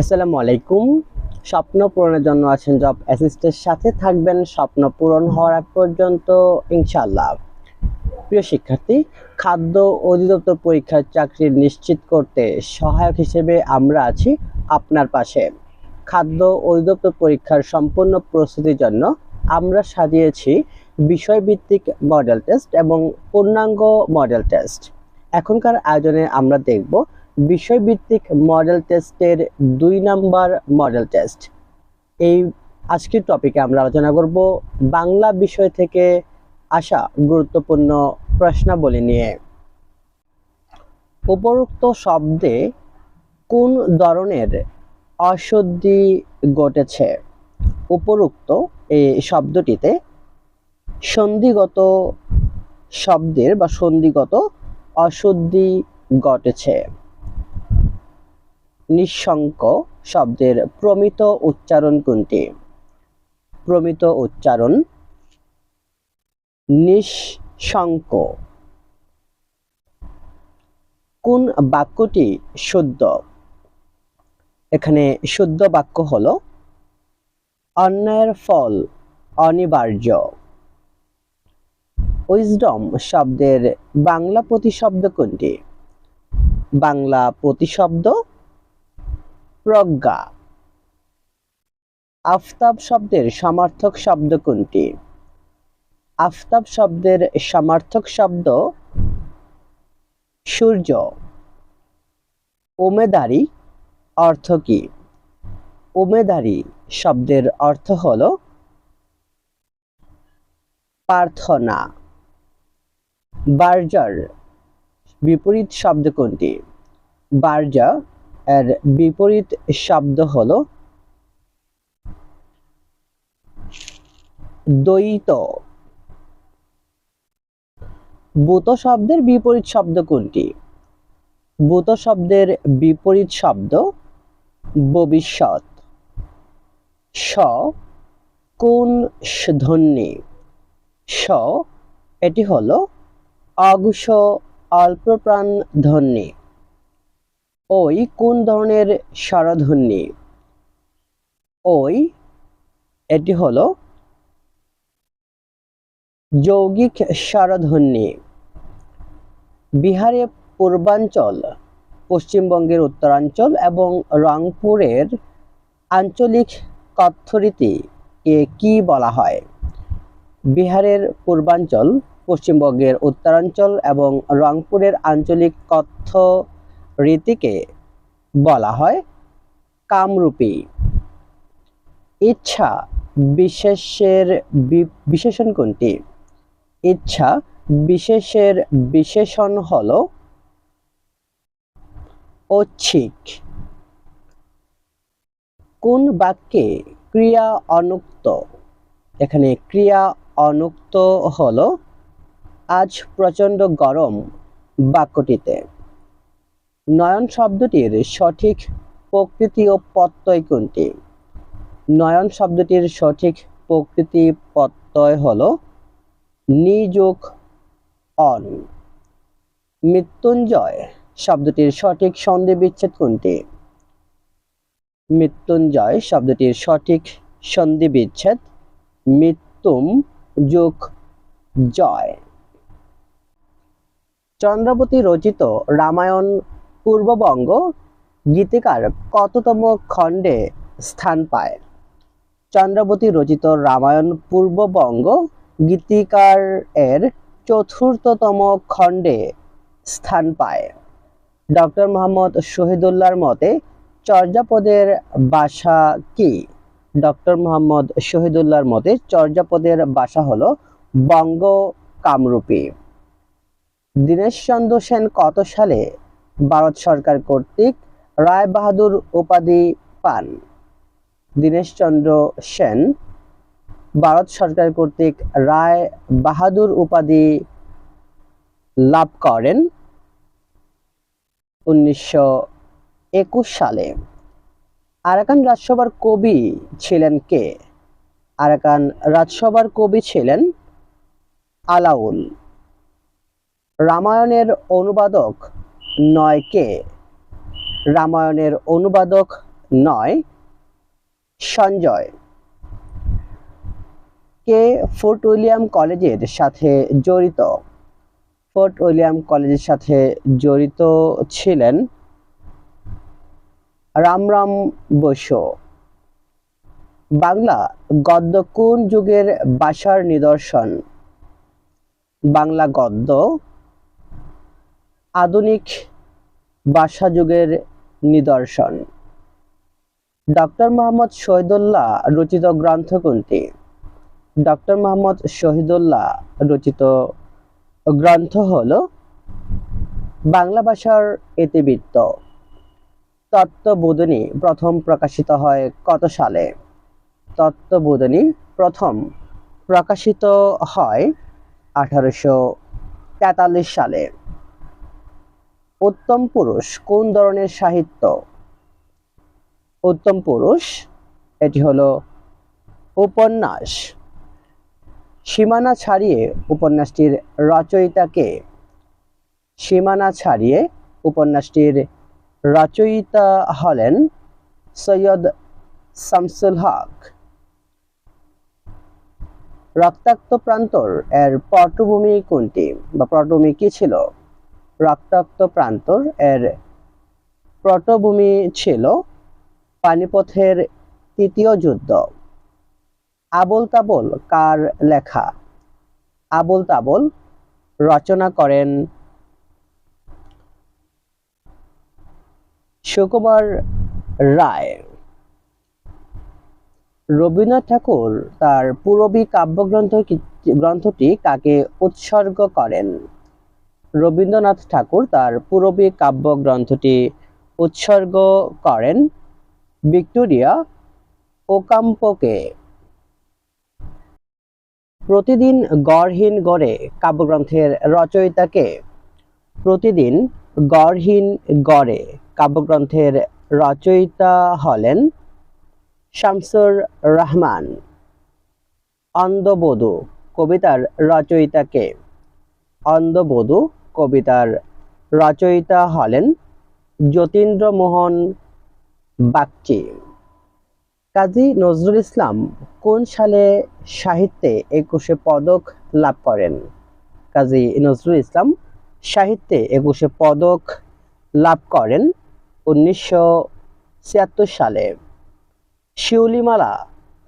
আসসালামু আলাইকুম। স্বপ্ন পূরণের জন্য আছেন জব অ্যাসিস্টের সাথে থাকবেন। স্বপ্ন পূরণ হওয়ার আগ পর্যন্ত ইনশাল্লাহ প্রিয় শিক্ষার্থী, খাদ্য অধিদপ্তর পরীক্ষার চাকরি নিশ্চিত করতে সহায়ক হিসেবে আমরা আছি আপনার পাশে। খাদ্য অধিদপ্তর পরীক্ষার সম্পূর্ণ প্রস্তুতির জন্য আমরা সাজিয়েছি বিষয়ভিত্তিক মডেল টেস্ট এবং পূর্ণাঙ্গ মডেল টেস্ট এখনকার আয়োজনে আমরা দেখব বিষয়ভিত্তিক মডেল টেস্টের দুই নাম্বার মডেল টেস্ট এই আজকের টপিকে আমরা আলোচনা করব বাংলা বিষয় থেকে আসা গুরুত্বপূর্ণ প্রশ্নাবলী নিয়ে। উপরোক্ত শব্দে কোন ধরনের অশুদ্ধি ঘটেছে? উপরোক্ত এই শব্দটিতে সন্ধিগত শব্দের বা সন্ধিগত অশুদ্ধি ঘটেছে। নিঃশঙ্ক শব্দের প্রমিত উচ্চারণ কোনটি? প্রমিত উচ্চারণ নিঃশঙ্ক কোন বাক্যটি শুদ্ধ? এখানে শুদ্ধ বাক্য হল অন্যায়ের ফল অনিবার্য। উইজডম শব্দের বাংলা প্রতিশব্দ কোনটি? বাংলা প্রতিশব্দ প্রজ্ঞা। আফতাব শব্দের সমার্থক শব্দ কোনটি? আফতাব শব্দের সমার্থক শব্দ সূর্য। ওমেদারি অর্থ কি? ওমেদারি শব্দের অর্থ হল প্রার্থনা। বার্জার, বিপরীত শব্দ কোনটি? বার্জা এর বিপরীত শব্দ হল দ্বৈত। ভূত শব্দের বিপরীত শব্দ কোনটি? ভূত শব্দের বিপরীত শব্দ ভবিষ্যৎ। স, কোন ধ্বনি স, এটি হলো অঘুষ অল্পপ্রাণ ধ্বনি ওই কোন ধরনের স্বরধ্বনি? ওই, এটি হলো যৌগিক স্বরধ্বনি। বিহারে পূর্বাঞ্চল, পশ্চিমবঙ্গের উত্তরাঞ্চল এবং রংপুরের আঞ্চলিক কথ্যরীতি কে কি বলা হয়? বিহারের পূর্বাঞ্চল, পশ্চিমবঙ্গের উত্তরাঞ্চল এবং রংপুরের আঞ্চলিক কথ্য রীতিকে বলা হয় কামরূপী। ইচ্ছা বিশেষের বিশেষণ কোনটি? ইচ্ছা বিশেষের বিশেষণ হল ঐচ্ছিক। কোন বাক্যে ক্রিয়া অনুক্ত? এখানে ক্রিয়া অনুক্ত হলো, আজ প্রচণ্ড গরম বাক্যটিতে। নয়ন শব্দটির সঠিক প্রকৃতি ও প্রত্যয় কোনটি? নয়ন শব্দটির সঠিক প্রকৃতি প্রত্যয় হল নিযোগ অন। মৃত্যুঞ্জয় শব্দটির সঠিক সন্ধি বিচ্ছেদ কোনটি? মৃত্যুঞ্জয় শব্দটির সঠিক সন্ধি বিচ্ছেদ মৃত্যুম যোগ জয়। চন্দ্রাবতী রচিত রামায়ণ পূর্ববঙ্গ গীতিকার কততম খণ্ডে স্থান পায়? চন্দ্রবতী রচিত রামায়ণ পূর্ববঙ্গ গীতিকার এর চতুর্থতম খণ্ডে স্থান পায়। ডক্টর মোহাম্মদ শহীদুল্লাহর মতে চর্যাপদের বাসা কি? ডক্টর মোহাম্মদ শহীদুল্লাহর মতে চর্যাপদের বাসা হলো বঙ্গ কামরূপী। দীনেশচন্দ্র সেন কত সালে ভারত সরকার কর্তৃক রায় বাহাদুর উপাধি পান। দীনেশচন্দ্র সেন, ভারত সরকার কর্তৃক রায় বাহাদুর উপাধি লাভ করেন উনিশশো একুশ সালে। আরাকান রাজসভার কবি ছিলেন কে? আরাকান রাজসভার কবি ছিলেন আলাউল। রামায়ণের অনুবাদক নয় কে রামায়ণের অনুবাদক নয়, সঞ্জয়। কে ফোর্ট উইলিয়াম কলেজের সাথে জড়িত? ফোর্ট উইলিয়াম কলেজের সাথে জড়িত ছিলেন রামরাম বসু। বাংলা গদ্য কোন যুগের ভাষার নিদর্শন। বাংলা গদ্য আধুনিক ভাষা যুগের নিদর্শন। ডক্টর মোহাম্মদ শহীদুল্লাহ রচিত গ্রন্থ কোনটি? ডক্টর মোহাম্মদ শহীদুল্লাহ রচিত গ্রন্থ হল বাংলা ভাষার ইতিবৃত্ত তত্ত্ববোধনী প্রথম প্রকাশিত হয় কত সালে? তত্ত্ববোধনী প্রথম প্রকাশিত হয় আঠারোশো তেতাল্লিশ সালে। উত্তম পুরুষ কোন ধরনের সাহিত্য? উত্তম পুরুষ, এটি হলো উপন্যাস। সীমানা ছাড়িয়ে উপন্যাসটির রচয়িতাকে সীমানা ছাড়িয়ে উপন্যাসটির রচয়িতা হলেন সৈয়দ শামসুল হক। রক্তাক্ত প্রান্তর এর পটভূমি কোনটি বা পটভূমি কি ছিল? রক্তাক্ত প্রান্তর এর পটভূমি ছিল পানিপথের তৃতীয় যুদ্ধ। আবল তাবল কার লেখা? আবল তাবল রচনা করেন সুকুমার রায়। রবীন্দ্রনাথ ঠাকুর তার পূরবী কাব্যগ্রন্থ গ্রন্থটি কাকে উৎসর্গ করেন? রবীন্দ্রনাথ ঠাকুর তার পূরবী কাব্যগ্রন্থটি উৎসর্গ করেন ভিক্টোরিয়া ওকাম্পোকে। প্রতিদিন গড়হীন গড়ে কাব্যগ্রন্থের রচয়িতাকে প্রতিদিন গড়হীন গড়ে কাব্যগ্রন্থের রচয়িতা হলেন শামসুর রহমান। অন্ধবধূ কবিতার রচয়িতাকে অন্ধবধূ কবিতার রচয়িতা হলেন যতীন্দ্রমোহন বাগচি। কাজী নজরুল ইসলাম কোন সালে সাহিত্যে একুশে পদক লাভ করেন? কাজী নজরুল ইসলাম সাহিত্যে একুশে পদক লাভ করেন উনিশশো ছিয়াত্তর সালে। শিউলিমালা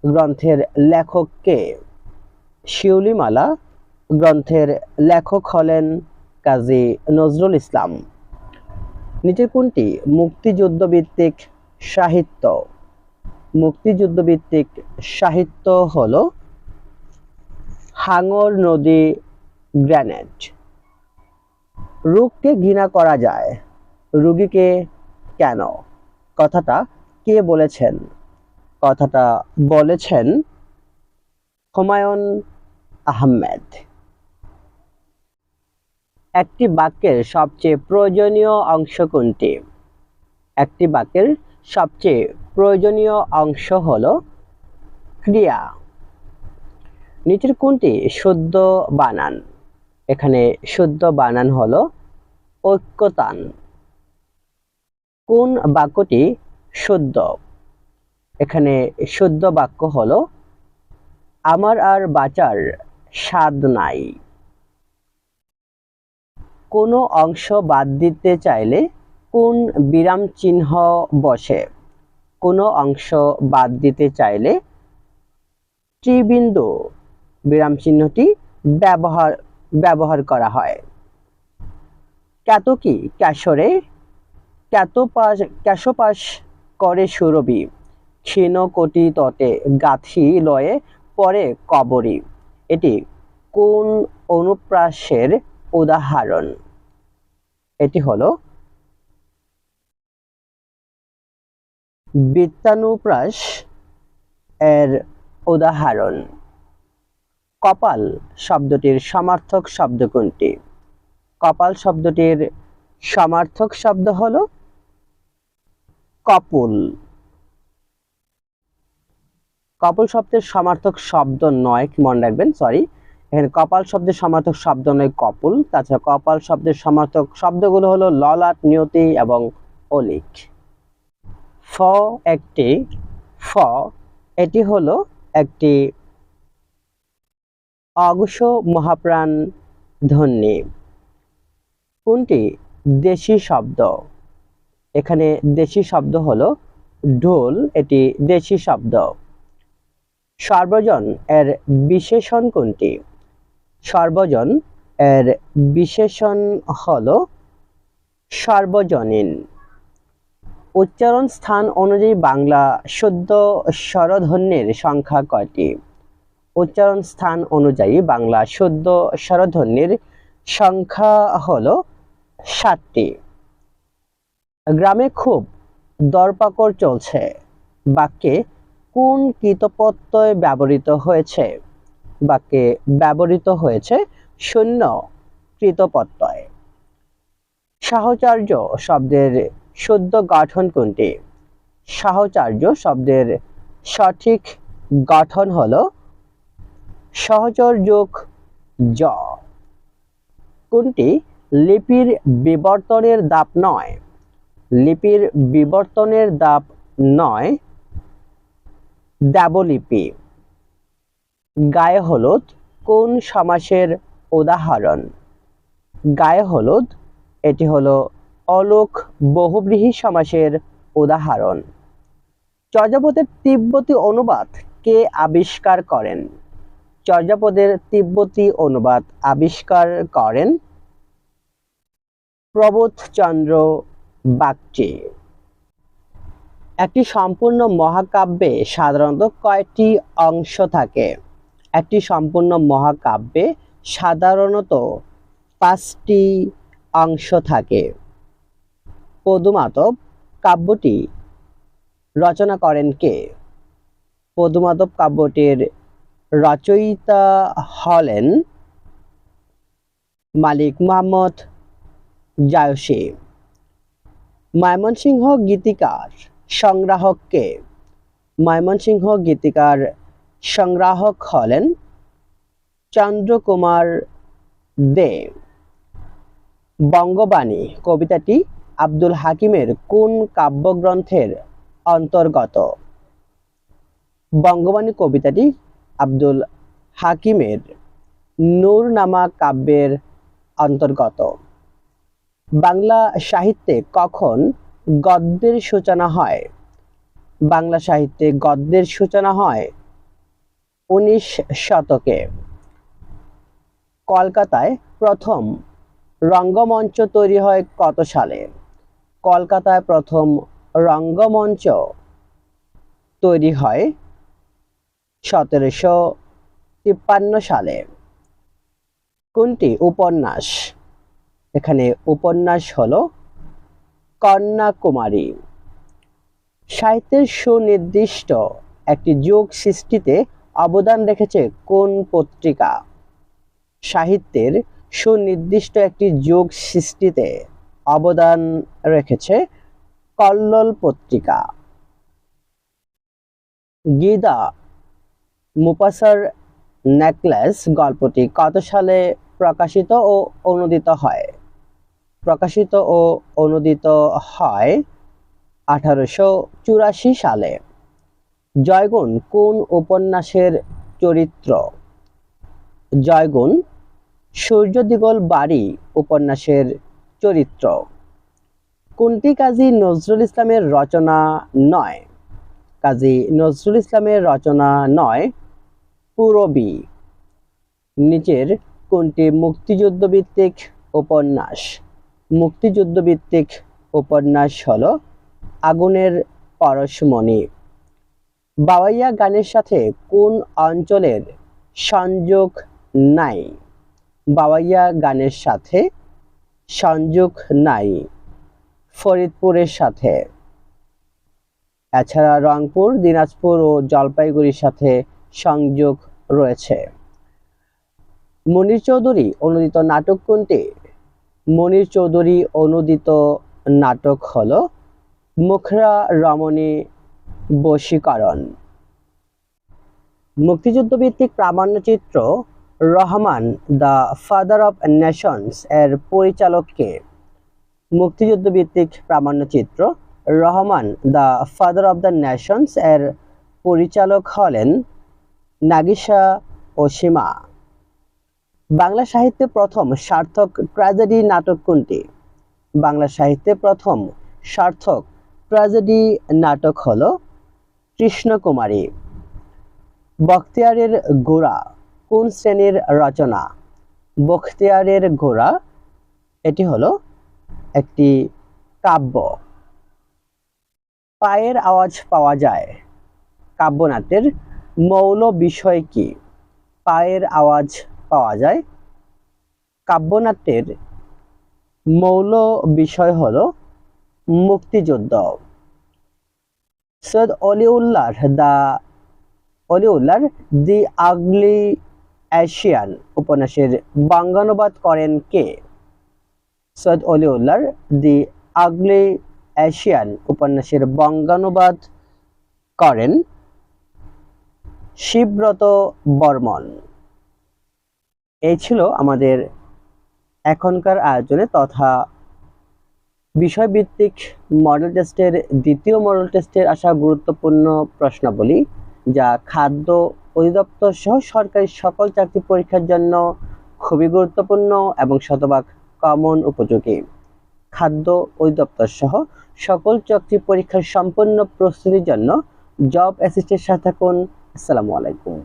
গ্রন্থের লেখককে শিউলিমালা গ্রন্থের লেখক হলেন কাজী নজরুল ইসলাম। নিচের কোনটি মুক্তিযুদ্ধ ভিত্তিক সাহিত্য। মুক্তিযুদ্ধ ভিত্তিক সাহিত্য হল হাঙর নদী গ্র্যানেড রোগকে ঘৃণা করা যায়, রুগীকে কেন? কথাটা কে বলেছেন? কথাটা বলেছেন হুমায়ুন আহমেদ। একটি বাক্যের সবচেয়ে প্রয়োজনীয় অংশ কোনটি? একটি বাক্যের সবচেয়ে প্রয়োজনীয় অংশ হল ক্রিয়া। নিচের কোনটি? শুদ্ধ বানান। এখানে শুদ্ধ বানান হল ঐক্যতান। কোন বাক্যটি শুদ্ধ? এখানে শুদ্ধ বাক্য হল, আমার আর বাঁচার স্বাদ নাই। কোনো অংশ বাদ দিতে চাইলে কোন বিরাম চিহ্ন বসে? কোনো অংশ বাদ দিতে চাইলে ত্রিবিন্দু বিরাম চিহ্নটি ব্যবহার ব্যবহার করা হয়। ক্যাতকি ক্যাশরে ক্যাতোপাস ক্যাশোপাস করে সুরবি ক্ষীণ কোটি তটে গাথি লয়ে পরে কবরী। এটি কোন অনুপ্রাসের উদাহরণ। এটি হলো বৃত্তানুপ্রাস এর উদাহরণ। কপাল শব্দটির সমার্থক শব্দ কোনটি? কপাল শব্দটির সমার্থক শব্দ হলো কপুল। কপাল শব্দের সমার্থক শব্দ নয়, মনে রাখবেন সরি এখানে কপাল শব্দের সমার্থক শব্দ নয়, কপুল। তাছাড়া কপাল শব্দের সমার্থক শব্দগুলো হলো ললাট, নিয়তি এবং অলিক। ফ একটি, ফ এটি হলো একটি অঘোষ মহাপ্রাণ ধ্বনি। কোনটি? দেশি শব্দ। এখানে দেশি শব্দ হলো ঢোল, এটি দেশি শব্দ। সর্বজন এর বিশেষণ কোনটি? সর্বজন এর বিশেষণ হল সর্বজনীন। উচ্চারণ স্থান অনুযায়ী বাংলা শুদ্ধ স্বরধ্বনির সংখ্যা কয়টি? উচ্চারণ স্থান অনুযায়ী বাংলা শুদ্ধ স্বরধ্বনির সংখ্যা হল সাতটি। গ্রামে খুব দরপাকড় চলছে। বাক্যে কোন কৃতপত্যয় ব্যবহৃত হয়েছে? বাক্যে ব্যবহৃত হয়েছে শূন্য কৃতপত্যয় সাহচার্য শব্দের শুদ্ধ গঠন কোনটি? সাহচার্য শব্দের সঠিক গঠন হল সহচর যোগ জ। কোনটি? লিপির বিবর্তনের দাপ নয়। লিপির বিবর্তনের দাপ নয়। দেবলিপি। গায়ে হলুদ কোন সমাসের উদাহরণ? গায়ে হলুদ, এটি হলো অলোক বহুব্রীহি সমাসের উদাহরণ। চর্যাপদের তিব্বতী অনুবাদ কে আবিষ্কার করেন? চর্যাপদের তিব্বতী অনুবাদ আবিষ্কার করেন প্রবোধচন্দ্র বাগচি। একটি সম্পূর্ণ মহাকাব্যে সাধারণত কয়টি অংশ থাকে? একটি সম্পূর্ণ মহাকাব্যে সাধারণত পাঁচটি অংশ থাকে। পদুমাতব কাব্যটি রচনা করেন কে? পদুমাতব কাব্যটির রচয়িতা হলেন মালিক মোহাম্মদ জায়সী। ময়মনসিংহ গীতিকার সংগ্রাহককে ময়মনসিংহ গীতিকার সংগ্রাহক হলেন চন্দ্রকুমার দে বঙ্গবাণী কবিতাটি আব্দুল হাকিমের কোন কাব্যগ্রন্থের অন্তর্গত? বঙ্গবাণী কবিতাটি আব্দুল হাকিমের নূর নামা কাব্যের অন্তর্গত। বাংলা সাহিত্যে কখন গদ্যের সূচনা হয়? বাংলা সাহিত্যে গদ্যের সূচনা হয় উনিশ শতকে। কলকাতায় প্রথম রঙ্গমঞ্চ তৈরি হয় কত সালে? কলকাতায় প্রথম রঙ্গমঞ্চ তৈরি হয় সতেরোশো তিপ্পান্ন সালে। কোনটি উপন্যাস? এখানে উপন্যাস হল কন্যাকুমারী। সাহিত্যের সুনির্দিষ্ট একটি যোগ সৃষ্টিতে অবদান রেখেছে কোন পত্রিকা? সাহিত্যের সুনির্দিষ্ট একটি যোগ সৃষ্টিতে অবদান রেখেছে কল্লোল পত্রিকা। গীদা মুপাসার নেকলেস গল্পটি কত সালে প্রকাশিত ও অনুদিত হয়? প্রকাশিত ও অনুদিত হয় আঠারোশো চুরাশি সালে। জয়গুণ, কোন উপন্যাসের চরিত্র? জয়গুণ, সূর্যদিগল বাড়ি উপন্যাসের চরিত্র। কোনটি কাজী নজরুল ইসলামের রচনা নয়? কাজী নজরুল ইসলামের রচনা নয়, পুরবী। নিচের কোনটি মুক্তিযুদ্ধ ভিত্তিক উপন্যাস? মুক্তিযুদ্ধ ভিত্তিক উপন্যাস হল আগুনের পরশমণি। বাওয়াইয়া গানের সাথে কোন অঞ্চলের সংযোগ নাই? বাওয়াইয়া গানের সাথে সংযোগ নাই। ফরিদপুরের সাথে। এছাড়া রংপুর, দিনাজপুর ও জলপাইগুড়ির সাথে সংযোগ রয়েছে। মনির চৌধুরী অনুদিত নাটক কোনটি? মনির চৌধুরী অনুদিত নাটক হল মুখরা রমণী বশীকরণ। মুক্তিযুদ্ধ ভিত্তিক প্রামাণ্যচিত্র Rahman, the father of nations, এর পরিচালককে। মুক্তিযুদ্ধ ভিত্তিক প্রামাণ্যচিত্র Rahman, the father of the nations, এর পরিচালক হলেন নাগিসা ওশিমা। বাংলা সাহিত্যে প্রথম সার্থক ট্র্যাজেডি নাটক কোনটি? বাংলা সাহিত্যে প্রথম সার্থক ট্র্যাজেডি নাটক হল কৃষ্ণকুমারী। বখতিয়ারের গোড়া কোন শ্রেণির রচনা? বখতিয়ারের গোড়া, এটি হলো একটি কাব্য। পায়ের আওয়াজ পাওয়া যায়। কাব্যনাথের মৌল বিষয় কি? পায়ের আওয়াজ পাওয়া যায়। কাব্যনাট্যের মৌল বিষয় হলো মুক্তিযুদ্ধ। সৈয়দ অলিউল্লাহ দা অলিউল্লাহর দি আগলি এশিয়ান উপন্যাসের বাঙ্গানুবাদ করেন কে? সৈয়দ অলিউল্লাহর দি আগলি এশিয়ান উপন্যাসের বঙ্গানুবাদ করেন শিবব্রত বর্মন। এই ছিল আমাদের এখনকার আয়োজনে তথা বিষয়ভিত্তিক মডেল টেস্টের দ্বিতীয় মডেল টেস্টের আসা গুরুত্বপূর্ণ প্রশ্নাবলী, যা খাদ্য অধিদপ্তর সহ সরকারি সকল চাকরি পরীক্ষার জন্য খুবই গুরুত্বপূর্ণ এবং শতভাগ কমন উপযোগী। খাদ্য অধিদপ্তর সহ সকল চাকরি পরীক্ষার সম্পূর্ণ প্রস্তুতির জন্য জব অ্যাসিস্টের সাথে থাকুন। আসসালামু আলাইকুম।